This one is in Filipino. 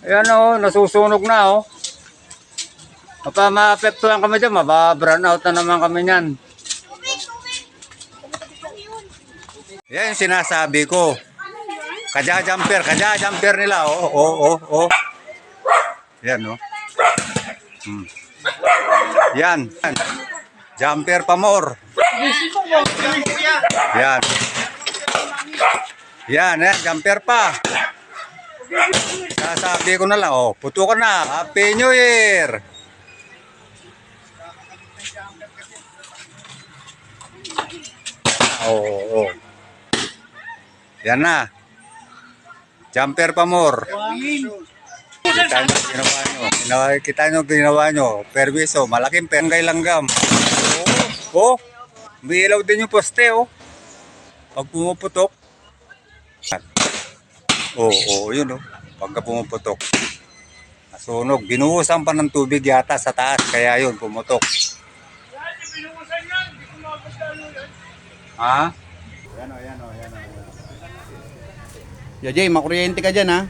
Ayan o, nasusunog na o. Kapag maapektuhan kami dyan, mababrown out na naman kami niyan. Yan yung sinasabi ko. Kadya-jumper, kadya-jumper nila. Oo, oo, oo, oo. Yan o. Hmm. Yan. Yan. Jumper pa more. Yan. Yan, yan, jumper pa. Sasabi ko na lang, oh, puto ka na. Happy New Year! Oh, oh. Yan na. Jumper pa more. Kita nyo ginawa nyo. Ginawa, kita nyo ginawa nyo. Perwiso, malaking penggay langgam. Oh, oh. May ilaw din yung poste, oh. Pag pumuputok. Oo, oh, oh, yun, oh. Pagka pumuputok. Nasunog. Binuhusan pa ng tubig yata sa taas. Kaya yun, pumutok. Ha? Yan o, yan o, yan o. Jay, makuryente ka dyan ha.